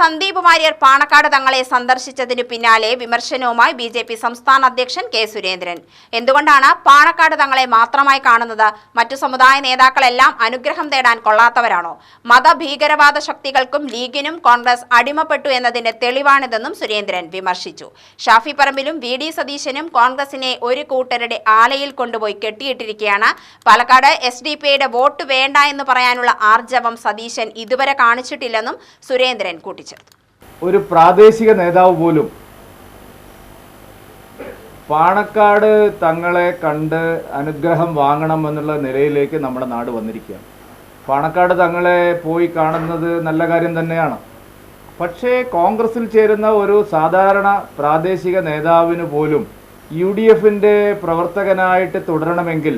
സന്ദീപ് വാര്യർ പാണക്കാട് തങ്ങളെ സന്ദർശിച്ചതിനു പിന്നാലെ വിമർശനവുമായി ബി ജെ പി സംസ്ഥാന അധ്യക്ഷൻ കെ സുരേന്ദ്രൻ. എന്തുകൊണ്ടാണ് പാണക്കാട് തങ്ങളെ മാത്രമായി കാണുന്നത്? മറ്റു സമുദായ നേതാക്കളെല്ലാം അനുഗ്രഹം തേടാൻ കൊള്ളാത്തവരാണോ? മതഭീകരവാദ ശക്തികൾക്കും ലീഗിനും കോൺഗ്രസ് അടിമപ്പെട്ടു എന്നതിന്റെ തെളിവാണിതെന്നും സുരേന്ദ്രൻ വിമർശിച്ചു. ഷാഫി പറമ്പിലും വി ഡി സതീശനും കോൺഗ്രസിനെ ഒരു കൂട്ടരുടെ ആലയിൽ കൊണ്ടുപോയി കെട്ടിയിട്ടിരിക്കുകയാണ്. പാലക്കാട് എസ് ഡി വോട്ട് വേണ്ട എന്ന് പറയാനുള്ള ആർജവം സതീശൻ ഇതുവരെ കാണിച്ചിട്ടില്ലെന്നും സുരേന്ദ്രൻ കൂട്ടിച്ചേർത്തു. ഒരു പ്രാദേശിക നേതാവ് പോലും പാണക്കാട് തങ്ങളെ കണ്ട് അനുഗ്രഹം വാങ്ങണം എന്നുള്ള നിലയിലേക്ക് നമ്മുടെ നാട് വന്നിരിക്കുകയാണ്. പാണക്കാട് തങ്ങളെ പോയി കാണുന്നത് നല്ല കാര്യം തന്നെയാണ്. പക്ഷേ കോൺഗ്രസിൽ ചേരുന്ന ഒരു സാധാരണ പ്രാദേശിക നേതാവിന് പോലും യു ഡി എഫിന്റെ പ്രവർത്തകനായിട്ട് തുടരണമെങ്കിൽ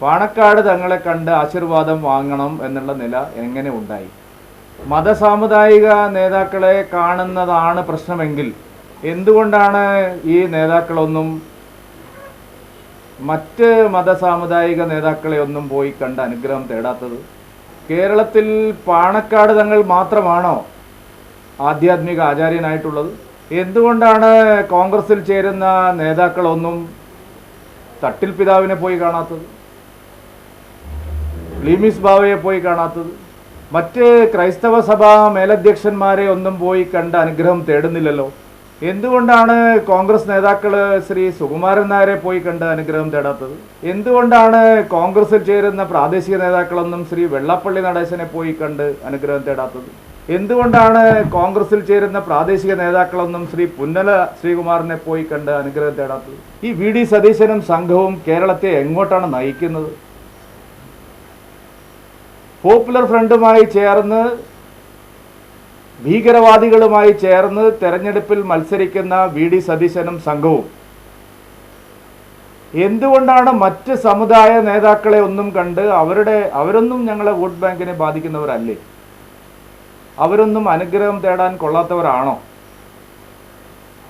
പാണക്കാട് തങ്ങളെ കണ്ട് ആശീർവാദം വാങ്ങണം എന്നുള്ള നില എങ്ങനെ ഉണ്ടായി? മതസാമുദായിക നേതാക്കളെ കാണുന്നതാണ് പ്രശ്നമെങ്കിൽ എന്തുകൊണ്ടാണ് ഈ നേതാക്കളൊന്നും മറ്റ് മതസാമുദായിക നേതാക്കളെ ഒന്നും പോയി കണ്ട് അനുഗ്രഹം തേടാത്തത്? കേരളത്തിൽ പാണക്കാട് തങ്ങൾ മാത്രമാണോ ആധ്യാത്മിക ആചാര്യനായിട്ടുള്ളത്? എന്തുകൊണ്ടാണ് കോൺഗ്രസിൽ ചേരുന്ന നേതാക്കളൊന്നും തട്ടിൽ പിതാവിനെ പോയി കാണാത്തത്? ലീമിസ് ബാവയെ പോയി കാണാത്തത്? മറ്റ് ക്രൈസ്തവ സഭാ മേലധ്യക്ഷന്മാരെ ഒന്നും പോയി കണ്ട് അനുഗ്രഹം തേടുന്നില്ലല്ലോ. എന്തുകൊണ്ടാണ് കോൺഗ്രസ് നേതാക്കൾ ശ്രീ സുകുമാരൻ നായരെ പോയി കണ്ട് അനുഗ്രഹം തേടാത്തത്? എന്തുകൊണ്ടാണ് കോൺഗ്രസിൽ ചേരുന്ന പ്രാദേശിക നേതാക്കളൊന്നും ശ്രീ വെള്ളപ്പള്ളി നടേശനെ പോയി കണ്ട് അനുഗ്രഹം തേടാത്തത്? എന്തുകൊണ്ടാണ് കോൺഗ്രസിൽ ചേരുന്ന പ്രാദേശിക നേതാക്കളൊന്നും ശ്രീ പുന്നല ശ്രീകുമാറിനെ പോയി കണ്ട് അനുഗ്രഹം തേടാത്തത്? ഈ വി. ഡി. സതീശനും സംഘവും കേരളത്തെ എങ്ങോട്ടാണ് നയിക്കുന്നത്? പോപ്പുലർ ഫ്രണ്ടുമായി ചേർന്ന് ഭീകരവാദികളുമായി ചേർന്ന് തെരഞ്ഞെടുപ്പിൽ മത്സരിക്കുന്ന വി ഡി സതീശനും സംഘവും. എന്തുകൊണ്ടാണ് മറ്റ് സമുദായ നേതാക്കളെ ഒന്നും കണ്ട് അവരുടെ അവരൊന്നും ഞങ്ങളെ വോട്ട് ബാങ്കിനെ ബാധിക്കുന്നവരല്ലേ? അവരൊന്നും അനുഗ്രഹം തേടാൻ കൊള്ളാത്തവരാണോ?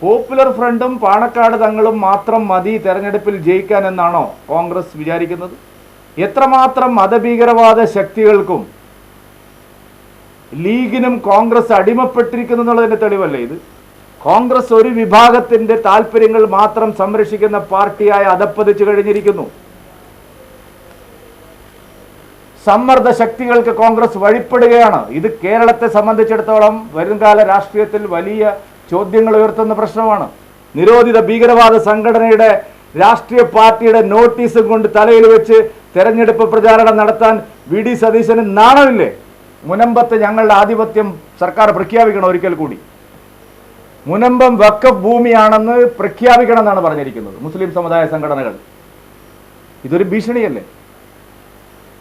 പോപ്പുലർ ഫ്രണ്ടും പാണക്കാട് തങ്ങളും മാത്രം മതി തെരഞ്ഞെടുപ്പിൽ ജയിക്കാൻ എന്നാണോ കോൺഗ്രസ് വിചാരിക്കുന്നത്? എത്രമാത്രം മതഭീകരവാദ ശക്തികൾക്കും ലീഗിനും കോൺഗ്രസ് അടിമപ്പെട്ടിരിക്കുന്നു എന്നുള്ളതിന്റെ തെളിവല്ലേ ഇത്? കോൺഗ്രസ് ഒരു വിഭാഗത്തിന്റെ താല്പര്യങ്ങൾ മാത്രം സംരക്ഷിക്കുന്ന പാർട്ടിയായി അധപ്പതിച്ചു കഴിഞ്ഞിരിക്കുന്നു. സമ്മർദ്ദ ശക്തികൾക്ക് കോൺഗ്രസ് വഴിപ്പെടുകയാണ്. ഇത് കേരളത്തെ സംബന്ധിച്ചിടത്തോളം വരുംകാല രാഷ്ട്രീയത്തിൽ വലിയ ചോദ്യങ്ങൾ ഉയർത്തുന്ന പ്രശ്നമാണ്. നിരോധിത ഭീകരവാദ സംഘടനയുടെ രാഷ്ട്രീയ പാർട്ടിയുടെ നോട്ടീസും കൊണ്ട് തലയിൽ വെച്ച് തെരഞ്ഞെടുപ്പ് പ്രചാരണം നടത്താൻ വി ഡി സതീശന് നാണമില്ലേ? മുനമ്പത്ത് ഞങ്ങളുടെ ആധിപത്യം സർക്കാർ പ്രഖ്യാപിക്കണം ഒരിക്കൽ കൂടി. മുനമ്പം വക്കഫ് ഭൂമിയാണെന്ന് പ്രഖ്യാപിക്കണം എന്നാണ് പറഞ്ഞിരിക്കുന്നത് മുസ്ലിം സമുദായ സംഘടനകൾ. ഇതൊരു ഭീഷണിയല്ലേ?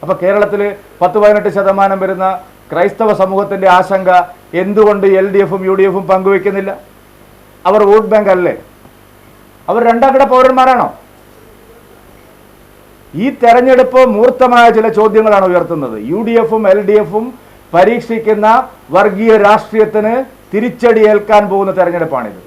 അപ്പൊ കേരളത്തിൽ പത്ത് പതിനെട്ട് ശതമാനം വരുന്ന ക്രൈസ്തവ സമൂഹത്തിന്റെ ആശങ്ക എന്തുകൊണ്ട് എൽ ഡി എഫും യു ഡി എഫും പങ്കുവെക്കുന്നില്ല? അവർ വോട്ട് ബാങ്ക് അല്ലേ അവർ രണ്ടാം കിട പൗരന്മാരാണോ? ഈ തെരഞ്ഞെടുപ്പ് മൂർത്തമായ ചില ചോദ്യങ്ങളാണ് ഉയർത്തുന്നത്. യു ഡി എഫും എൽ ഡി എഫും പരീക്ഷിക്കുന്ന വർഗീയ രാഷ്ട്രീയത്തിന് തിരിച്ചടി ഏൽക്കാൻ പോകുന്ന തെരഞ്ഞെടുപ്പാണിത്.